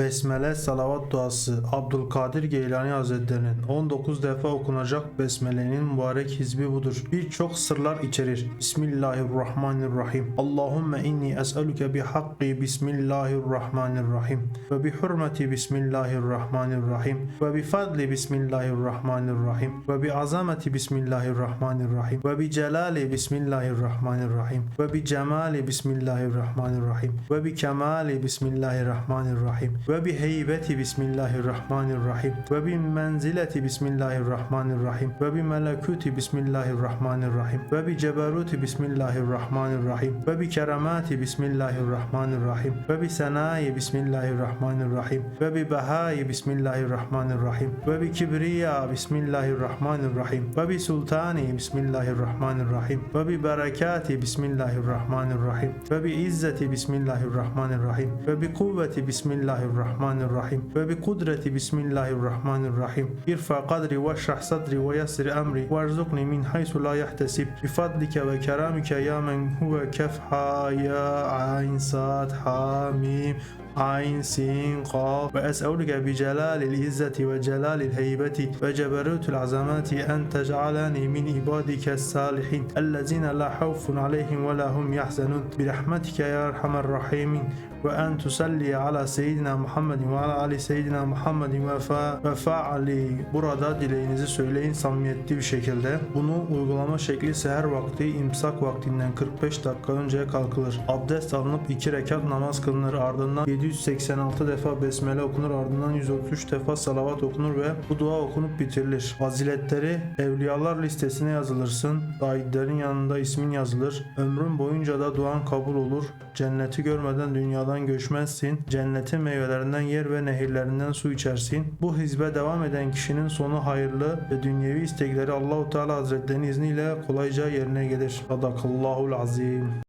Besmele salavat duası Abdülkadir Geylani Hazretleri'nin 19 defa okunacak Besmele'nin mübarek hizbi budur. Birçok sırlar içerir. Bismillahirrahmanirrahim. Allahümme inni es'eluke bi hakki Bismillahirrahmanirrahim. Ve bi hürmeti Bismillahirrahmanirrahim. Ve bi fadli Bismillahirrahmanirrahim. Ve bi azameti Bismillahirrahmanirrahim. Ve bi celali Bismillahirrahmanirrahim. Ve bi cemali Bismillahirrahmanirrahim. Ve bi kemali Bismillahirrahmanirrahim. Ve bi heybeti Bismillahirrahmanirrahim. Ve bi menzileti Bismillahirrahmanirrahim. Ve bi melekuti Bismillahirrahmanirrahim. Ve bi ceberuti Bismillahirrahmanirrahim. Ve bi keramati Bismillahirrahmanirrahim. Ve bi senayi Bismillahirrahmanirrahim. Ve bi behai Bismillahirrahmanirrahim. Ve bi kibriya Bismillahirrahmanirrahim. Ve bi sultani Bismillahirrahmanirrahim. Ve bi berekati Bismillahirrahmanirrahim. Ve bi izzeti Bismillahirrahmanirrahim. Ve bi kuvveti Bismillahirrahmanirrahim. الرحمن الرحيم. وبقدرة بسم الله الرحمن الرحيم. ارفع قدري واشرح صدري ويسر أمري. وارزقني من حيث لا يحتسب. بفضلك وكرامك يا من هو كف ها يا عين صاد حاميم. عين سين قاف. وأسألك بجلال العزة وجلال الهيبة. وجبروت العظمات أن تجعلني من عبادك الصالحين. الذين لا خوف عليهم ولا هم يحزنون. برحمتك يا أرحم الراحمين. وأن تصلي على سيدنا محمد Muhammed ve ali seyyidina Muhammed ve fa ve ali. Burada dileğinizi söyleyin samimiyetli bir şekilde. Bunu uygulama şekli seher vakti imsak vaktinden 45 dakika önce kalkılır. Abdest alınıp 2 rekat namaz kılınır. Ardından 786 defa besmele okunur. Ardından 133 defa salavat okunur ve bu dua okunup bitirilir. Faziletleri evliyalar listesine yazılırsın. Daidlerin yanında ismin yazılır. Ömrün boyunca da duan kabul olur. Cenneti görmeden dünyadan göçmezsin. Cennetin meyveleri meyvelerinden yer ve nehirlerinden su içersin. Bu hizbe devam eden kişinin sonu hayırlı ve dünyevi istekleri Allahu Teala Hazretlerinin izniyle kolayca yerine gelir. Sadakallahul azim.